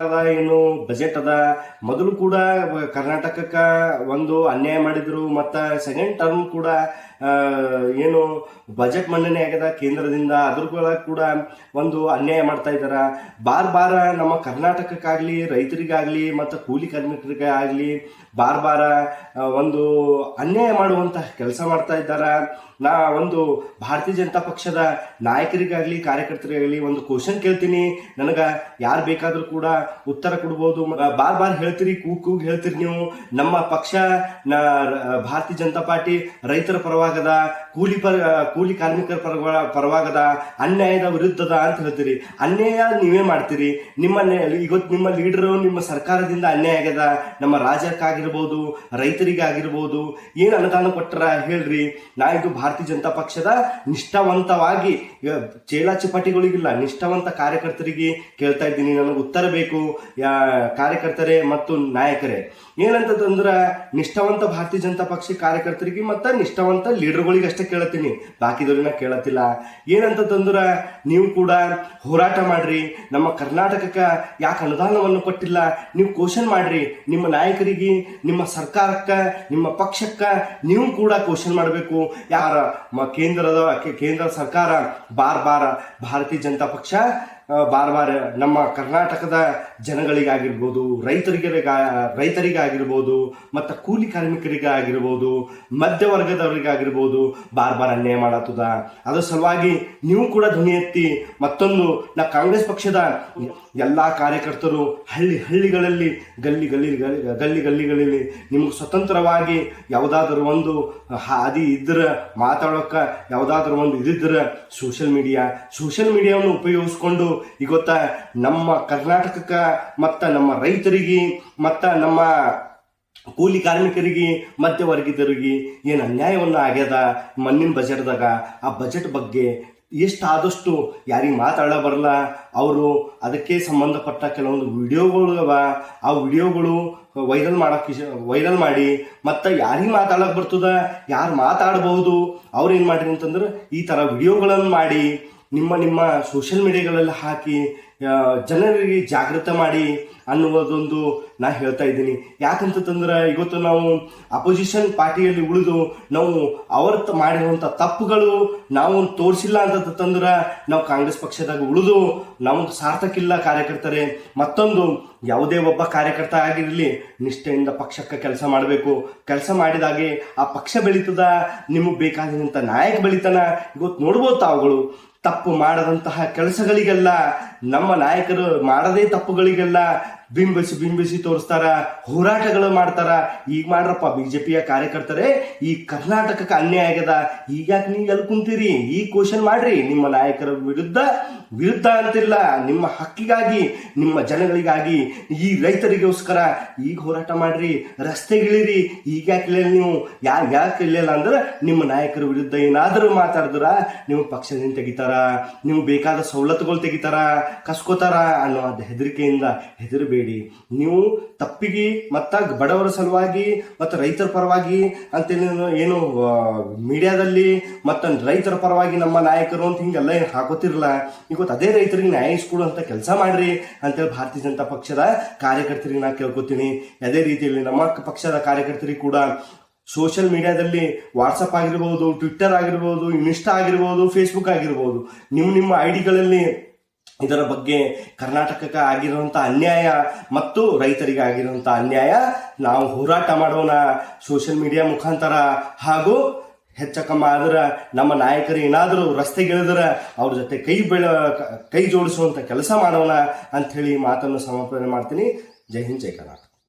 ಅದ ಏನು ಬಜೆಟ್ ಅದ? ಮೊದಲು ಕೂಡ ಕರ್ನಾಟಕಕ್ಕ ಒಂದು ಅನ್ಯಾಯ ಮಾಡಿದ್ರು ಮತ್ತ ಸೆಕೆಂಡ್ ಟರ್ಮ್ ಕೂಡ ಏನು ಬಜೆಟ್ ಮಂಡನೆ ಆಗ್ಯದ ಕೇಂದ್ರದಿಂದ ಅದ್ರ ಕೂಡ ಒಂದು ಅನ್ಯಾಯ ಮಾಡ್ತಾ ಇದ್ದಾರ. ಬಾರ್ ಬಾರ ನಮ್ಮ ಕರ್ನಾಟಕಕ್ಕಾಗ್ಲಿ, ರೈತರಿಗಾಗಲಿ ಮತ್ತು ಕೂಲಿ ಕಾರ್ಮಿಕರಿಗೆ ಆಗಲಿ ಬಾರ್ ಬಾರ ಒಂದು ಅನ್ಯಾಯ ಮಾಡುವಂತಹ ಕೆಲಸ ಮಾಡ್ತಾ ಇದ್ದಾರ. ನಾ ಒಂದು ಭಾರತೀಯ ಜನತಾ ಪಕ್ಷದ ನಾಯಕರಿಗಾಗಲಿ, ಕಾರ್ಯಕರ್ತರಿಗಾಗಲಿ ಒಂದು ಕ್ವಶನ್ ಕೇಳ್ತೀನಿ. ನನಗೆ ಯಾರು ಬೇಕಾದರೂ ಕೂಡ ಉತ್ತರ ಕೊಡ್ಬೋದು. ಬಾರ್ ಬಾರ್ ಹೇಳ್ತೀರಿ, ಕೂಗ್ ಕೂಗ್ ಹೇಳ್ತೀರಿ ನೀವು. ನಮ್ಮ ಪಕ್ಷ ಭಾರತೀಯ ಜನತಾ ಪಾರ್ಟಿ ರೈತರ ಪರವಾಗದ, ಕೂಲಿ ಪರ ಕೂಲಿ ಕಾರ್ಮಿಕರ ಪರವ, ಪರವಾಗದ, ಅನ್ಯಾಯದ ವಿರುದ್ಧದ ಅಂತ ಹೇಳ್ತೀರಿ. ಅನ್ಯಾಯ ನೀವೇ ಮಾಡ್ತೀರಿ. ನಿಮ್ಮ ಇವತ್ತು ನಿಮ್ಮ ಲೀಡರು ನಿಮ್ಮ ಸರ್ಕಾರದಿಂದ ಅನ್ಯಾಯ ಆಗ್ಯದ. ನಮ್ಮ ರಾಜ್ಯಕ್ಕಾಗಿರ್ಬೋದು, ರೈತರಿಗಾಗಿರ್ಬೋದು, ಏನು ಅನುದಾನ ಕೊಟ್ಟರ ಹೇಳ್ರಿ. ನಾ ಇದು ಭಾರತೀಯ ಜನತಾ ಪಕ್ಷದ ನಿಷ್ಠಾವಂತವಾಗಿ ಚೇಲಾ ಚಪಾಟಿಗಳಿಗಿಲ್ಲ, ನಿಷ್ಠಾವಂತ ಕಾರ್ಯಕರ್ತರಿಗೆ ಕೇಳ್ತಾ ಇದ್ದೀನಿ. ನನಗೆ ಉತ್ತರ ಬೇಕು ಕಾರ್ಯಕರ್ತರೇ ಮತ್ತು ನಾಯಕರೇ. ಏನಂತಂದ್ರೆ, ನಿಷ್ಠಾವಂತ ಭಾರತೀಯ ಜನತಾ ಪಕ್ಷ ಕಾರ್ಯಕರ್ತರಿಗೆ ಮತ್ತು ನಿಷ್ಠಾವಂತ ಲೀಡರ್ಗಳಿಗೆ ಅಷ್ಟೇ ಕೇಳತ್ತೀನಿ ಬಾಕಿದವ್ರನ್ನ ಕೇಳತ್ತಿಲ್ಲ. ಏನಂತಂದ್ರ ನೀವು ಕೂಡ ಹೋರಾಟ ಮಾಡ್ರಿ. ನಮ್ಮ ಕರ್ನಾಟಕಕ್ಕೆ ಯಾಕೆ ಅನುದಾನವನ್ನು ಕೊಟ್ಟಿಲ್ಲ? ನೀವು ಕ್ವಶನ್ ಮಾಡ್ರಿ. ನಿಮ್ಮ ನಾಯಕರಿಗೆ, ನಿಮ್ಮ ಸರ್ಕಾರಕ್ಕೆ, ನಿಮ್ಮ ಪಕ್ಷಕ್ಕೆ ನೀವು ಕೂಡ ಕ್ವಶನ್ ಮಾಡಬೇಕು. ಯಾರ ಕೇಂದ್ರದ ಕೇಂದ್ರ ಸರ್ಕಾರ ಬಾರ್ ಬಾರ ಭಾರತೀಯ ಜನತಾ ಪಕ್ಷ ಆ, ಬಾರ್ ಬಾರ್ ನಮ್ಮ ಕರ್ನಾಟಕದ ಜನಗಳಿಗಾಗಿರ್ಬೋದು ರೈತರಿಗೆ ರೈತರಿಗಾಗಿರ್ಬೋದು ಮತ್ತು ಕೂಲಿ ಕಾರ್ಮಿಕರಿಗೆ ಆಗಿರ್ಬೋದು ಮಧ್ಯವರ್ಗದವರಿಗಾಗಿರ್ಬೋದು ಬಾರ್ ಬಾರ್ ಅನ್ಯಾಯ ಮಾಡತ್ತದ. ಅದರ ಸಲುವಾಗಿ ನೀವು ಕೂಡ ಧ್ವನಿ ಎತ್ತಿ ಮತ್ತೊಂದು ನಾ ಕಾಂಗ್ರೆಸ್ ಪಕ್ಷದ ಎಲ್ಲ ಕಾರ್ಯಕರ್ತರು ಹಳ್ಳಿ ಹಳ್ಳಿಗಳಲ್ಲಿ ಗಲ್ಲಿ ಗಲ್ಲಿ ಗಲ್ಲಿ ಗಲ್ಲಿ ಗಲ್ಲಿಗಳಲ್ಲಿ ನಿಮಗೆ ಸ್ವತಂತ್ರವಾಗಿ ಯಾವುದಾದ್ರೂ ಒಂದು ಹಾದಿ ಇದ್ರೆ ಮಾತಾಡೋಕ್ಕೆ ಯಾವುದಾದ್ರೂ ಒಂದು ಇದಿದ್ರೆ ಸೋಷಿಯಲ್ ಮೀಡಿಯಾ ಸೋಷಿಯಲ್ ಮೀಡಿಯಾವನ್ನು ಉಪಯೋಗಿಸ್ಕೊಂಡು ಇವತ್ತ ನಮ್ಮ ಕರ್ನಾಟಕಕ್ಕೆ, ಮತ್ತು ನಮ್ಮ ರೈತರಿಗೆ, ಮತ್ತು ನಮ್ಮ ಕೂಲಿ ಕಾರ್ಮಿಕರಿಗೆ ಮಧ್ಯವರ್ಗಿತರಿಗೆ ಏನು ಅನ್ಯಾಯವನ್ನು ಆಗ್ಯದ ಮಣ್ಣಿನ ಬಜೆಟ್ದಾಗ? ಆ ಬಜೆಟ್ ಬಗ್ಗೆ ಎಷ್ಟಾದಷ್ಟು ಯಾರಿಗೆ ಮಾತಾಡ ಬರಲ್ಲ ಅವರು ಅದಕ್ಕೆ ಸಂಬಂಧಪಟ್ಟ ಕೆಲವೊಂದು ವಿಡಿಯೋಗಳು ಅವ. ಆ ವಿಡಿಯೋಗಳು ವೈರಲ್ ಮಾಡೋಕ್ಕೆ ವೈರಲ್ ಮಾಡಿ ಮತ್ತು ಯಾರಿಗೆ ಮಾತಾಡೋಕೆ ಬರ್ತದ? ಯಾರು ಮಾತಾಡಬಹುದು ಅವ್ರು ಏನು ಮಾಡ್ರಿ ಅಂತಂದ್ರೆ ಈ ಥರ ವಿಡಿಯೋಗಳನ್ನು ಮಾಡಿ ನಿಮ್ಮ ನಿಮ್ಮ ಸೋಷಿಯಲ್ ಮೀಡಿಯಾಗಳಲ್ಲಿ ಹಾಕಿ ಜನರಿಗೆ ಜಾಗೃತ ಮಾಡಿ ಅನ್ನುವುದೊಂದು ನಾ ಹೇಳ್ತಾ ಇದ್ದೀನಿ. ಯಾಕಂತಂದ್ರೆ ಇವತ್ತು ನಾವು ಅಪೋಸಿಷನ್ ಪಾರ್ಟಿಯಲ್ಲಿ ಉಳಿದು ನಾವು ಅವ್ರ ಮಾಡಿರುವಂಥ ತಪ್ಪುಗಳು ನಾವು ತೋರಿಸಿಲ್ಲ ಅಂತಂದ್ರೆ ನಾವು ಕಾಂಗ್ರೆಸ್ ಪಕ್ಷದಾಗ ಉಳಿದು ನಾವು ಸಾರ್ಥಕಿಲ್ಲ ಕಾರ್ಯಕರ್ತರೆ, ಮತ್ತೊಂದು ಯಾವುದೇ ಒಬ್ಬ ಕಾರ್ಯಕರ್ತ ಆಗಿರಲಿ, ನಿಷ್ಠೆಯಿಂದ ಪಕ್ಷಕ್ಕೆ ಕೆಲಸ ಮಾಡಬೇಕು. ಕೆಲಸ ಮಾಡಿದಾಗೆ ಆ ಪಕ್ಷ ಬೆಳೀತದ, ನಿಮಗೆ ಬೇಕಾದಂಥ ನಾಯಕ ಬೆಳೀತಾನ ಇವತ್ತು ನೋಡ್ಬೋದು ತಾವುಗಳು. ತಪ್ಪು ಮಾಡದಂತಹ ಕೆಲಸಗಳಿಗೆಲ್ಲ ನಮ್ಮ ನಾಯಕರು ಮಾಡದೇ ತಪ್ಪುಗಳಿಗೆಲ್ಲ ಬಿಂಬಿಸಿ ಬಿಂಬಿಸಿ ತೋರಿಸ್ತಾರ, ಹೋರಾಟಗಳು ಮಾಡ್ತಾರ. ಈಗ ಮಾಡ್ರಪ್ಪ, ಬಿಜೆಪಿಯ ಕಾರ್ಯಕರ್ತರೇ, ಈ ಕರ್ನಾಟಕಕ್ಕೆ ಅನ್ಯಾಯ ಆಗ್ಯದ. ಈಗ ನೀವು ಎಲ್ಲಿ ಕುಂತೀರಿ? ಈ ಕ್ವಶನ್ ಮಾಡ್ರಿ. ನಿಮ್ಮ ನಾಯಕರ ವಿರುದ್ಧ ವಿರುದ್ಧ ಅಂತಿಲ್ಲ. ನಿಮ್ಮ ಹಕ್ಕಿಗಾಗಿ, ನಿಮ್ಮ ಜನಗಳಿಗಾಗಿ ಈ ರೈತರಿಗೋಸ್ಕರ ಈಗ ಹೋರಾಟ ಮಾಡ್ರಿ, ರಸ್ತೆಗಿಳಿರಿ. ಈಗ ಯಾಕೆ ನೀವು? ಯಾರು ಯಾಕೆ ಇಳಿಯಲ್ಲ ಅಂದ್ರೆ ನಿಮ್ಮ ನಾಯಕರ ವಿರುದ್ಧ ಏನಾದರೂ ಮಾತಾಡಿದ್ರ, ನೀವು ಪಕ್ಷದಿಂದ ತೆಗಿತಾರ, ನೀವು ಬೇಕಾದ ಸವಲತ್ತುಗಳು ತೆಗಿತಾರ, ಕಸ್ಕೋತಾರ ಅನ್ನೋ ಹೆದರಿಕೆಯಿಂದ ಹೆದರಬೇಡಿ. ನೀವು ತಪ್ಪಿಗೆ ಮತ್ತ ಬಡವರ ಸಲುವಾಗಿ ಮತ್ತು ರೈತರ ಪರವಾಗಿ ಅಂತೇಳಿ ಏನು ಮೀಡಿಯಾದಲ್ಲಿ ಮತ್ತು ರೈತರ ಪರವಾಗಿ ನಮ್ಮ ನಾಯಕರು ಅಂತ ಹಿಂಗೆಲ್ಲ ಏನು ಹಾಕೋತಿರಲ್ಲ ಇವತ್ತು ಅದೇ ರೈತರಿಗೆ ನ್ಯಾಯ ಇಸ್ಕೊಡುವಂಥ ಕೆಲಸ ಮಾಡ್ರಿ ಅಂತೇಳಿ ಭಾರತೀಯ ಜನತಾ ಪಕ್ಷದ ಕಾರ್ಯಕರ್ತರಿಗೆ ನಾನು ಕೇಳ್ಕೊತೀನಿ. ಅದೇ ರೀತಿಯಲ್ಲಿ ನಮ್ಮ ಪಕ್ಷದ ಕಾರ್ಯಕರ್ತರಿಗೆ ಕೂಡ ಸೋಷಿಯಲ್ ಮೀಡಿಯಾದಲ್ಲಿ ವಾಟ್ಸಪ್ ಆಗಿರ್ಬೋದು ಟ್ವಿಟ್ಟರ್ ಆಗಿರ್ಬೋದು ಇನ್ಸ್ಟಾ ಆಗಿರ್ಬೋದು ಫೇಸ್ಬುಕ್ ಆಗಿರ್ಬೋದು. ನಿಮ್ಮ ನಿಮ್ಮ ಐಡಿಗಳಲ್ಲಿ ಇದರ ಬಗ್ಗೆ ಕರ್ನಾಟಕಕ್ಕೆ ಆಗಿರುವಂಥ ಅನ್ಯಾಯ ಮತ್ತು ರೈತರಿಗೆ ಆಗಿರುವಂಥ ಅನ್ಯಾಯ ನಾವು ಹೋರಾಟ ಮಾಡೋಣ. ಸೋಷಿಯಲ್ ಮೀಡಿಯಾ ಮುಖಾಂತರ ಹಾಗೂ ಹೆಚ್ಚ ಕಮ್ಮ ಆದ್ರೆ ನಮ್ಮ ನಾಯಕರು ಏನಾದರೂ ರಸ್ತೆಗಿಳಿದ್ರೆ ಅವ್ರ ಜೊತೆ ಕೈ ಬೆಳ, ಕೈ ಜೋಡಿಸುವಂಥ ಕೆಲಸ ಮಾಡೋಣ ಅಂಥೇಳಿ ಮಾತನ್ನು ಸಮರ್ಪಣೆ ಮಾಡ್ತೀನಿ. ಜೈ ಹಿಂದ್, ಜೈ ಕರ್ನಾಟಕ.